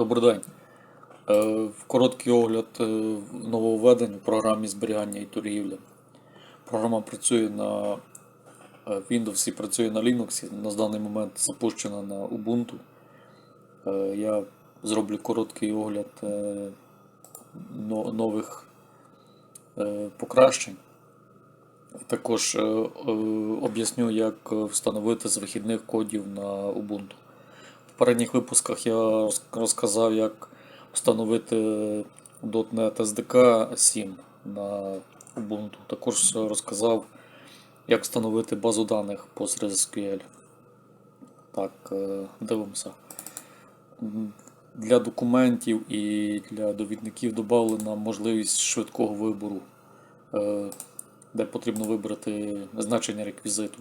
Добрий день. Короткий огляд е, нововведень у програмі зберігання і торгівля. Програма працює на е, Windows і працює на Linux. На даний момент запущена на Ubuntu. Е, Я зроблю короткий огляд нових покращень. Також об'ясню, як встановити з вихідних кодів на Ubuntu. Попередніх випусках я розказав, як встановити .NET SDK 7 на Ubuntu. Також розказав, як встановити базу даних PostgreSQL. Так, е, дивимося. Для документів і для довідників додана можливість швидкого вибору, е, де потрібно вибрати значення реквізиту.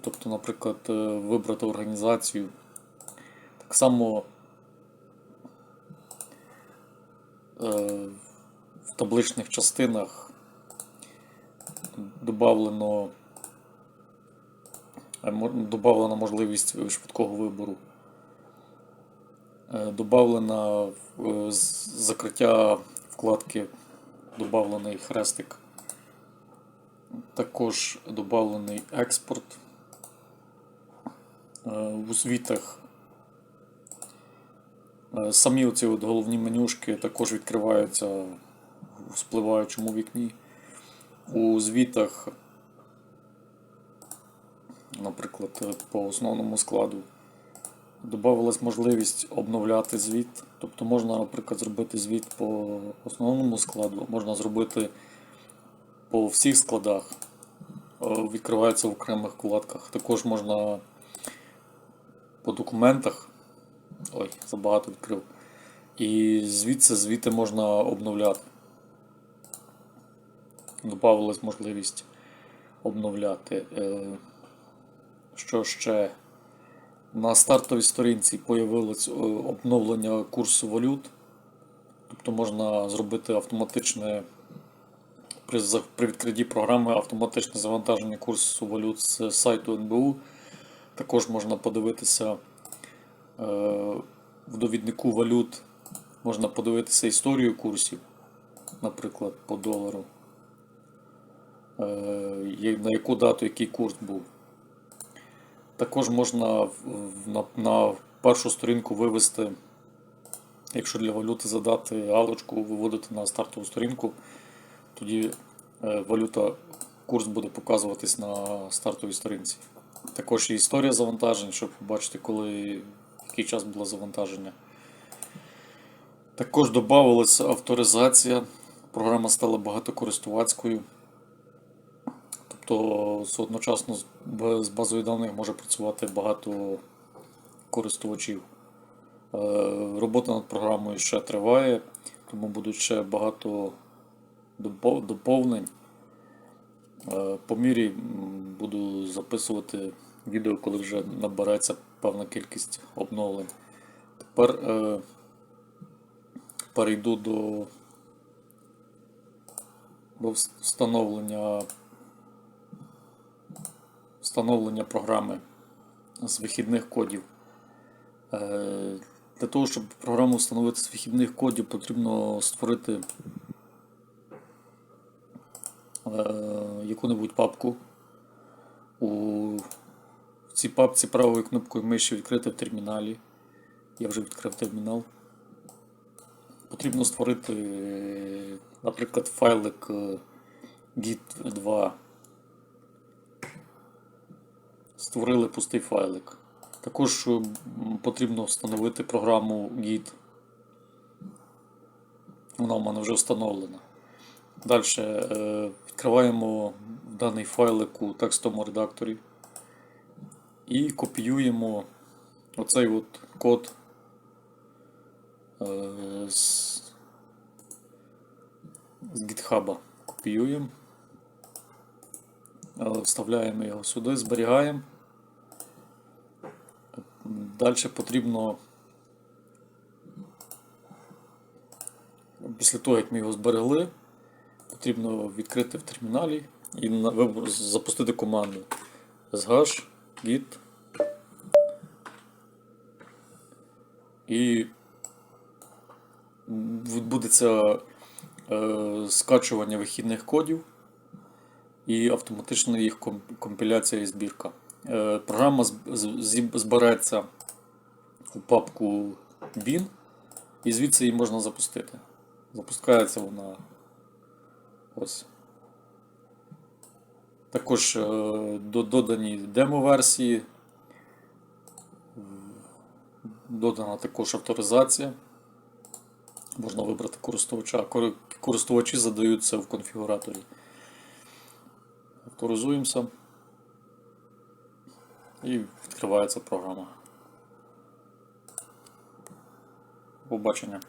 Тобто, наприклад, е, вибрати організацію. Так само е, в табличних частинах добавлено, е, добавлена можливість швидкого вибору. Добавлена е, закриття вкладки, добавлений хрестик. Також добавлений експорт. Е, У звітах е, самі оці от головні менюшки також відкриваються в спливаючому вікні. У звітах, наприклад, е, по основному складу, додавалась можливість обновляти звіт. Тобто можна, наприклад, зробити звіт по основному складу, можна зробити по всіх складах, е, відкривається в окремих вкладках. Також можна по документах. Ой, забагато відкрив. І звідси звіти можна обновляти. Добавилась можливість обновляти. Е, Що ще? На стартовій сторінці появилось е, обновлення курсу валют. Тобто можна зробити автоматичне при відкритті програми автоматичне завантаження курсу валют з сайту НБУ. Також можна подивитися е, в довіднику валют, можна подивитися історію курсів, наприклад, по долару, е, на яку дату який курс був. Також можна на першу сторінку вивести, якщо для валюти задати галочку, виводити на стартову сторінку, тоді е, валюта, курс буде показуватись на стартовій сторінці. Також є історія завантажень, щоб побачити, коли який час було завантаження. Також додавалася авторизація. Програма стала багатокористувацькою. Тобто одночасно з базою даних може працювати багато користувачів. Е, Робота над програмою ще триває, тому будуть ще багато доповнень. Е, По мірі буду записувати відео, коли вже набереться певна кількість обновлень. Тепер е, перейду до, до встановлення, встановлення програми з вихідних кодів. Е, Для того, щоб програму встановити з вихідних кодів, потрібно створити яку-небудь папку. У цій папці правою кнопкою миші відкрити в терміналі. Я вже відкрив термінал. Потрібно створити, е, наприклад, файлик е, git2. Створили пустий файлик. Також е, потрібно встановити програму Git. Вона в мене вже встановлена. Далі е, відкриваємо даний файлик у текстовому редакторі і копіюємо оцей от код е, з, з GitHub. Копіюємо, е, вставляємо його сюди, зберігаємо. Далі потрібно після того, як ми його зберегли, потрібно відкрити в терміналі і запустити команду sgh git І відбудеться е, скачування вихідних кодів і автоматична їх компіляція і збірка. Е, Програма збереться у папку bin, і звідси її можна запустити. Запускається вона ось. Також е, до- додані демо-версії. Додана також авторизація. Можна вибрати користувача. Кор- Користувачі задаються в конфігураторі. Авторизуємося. І відкривається програма. Побачення.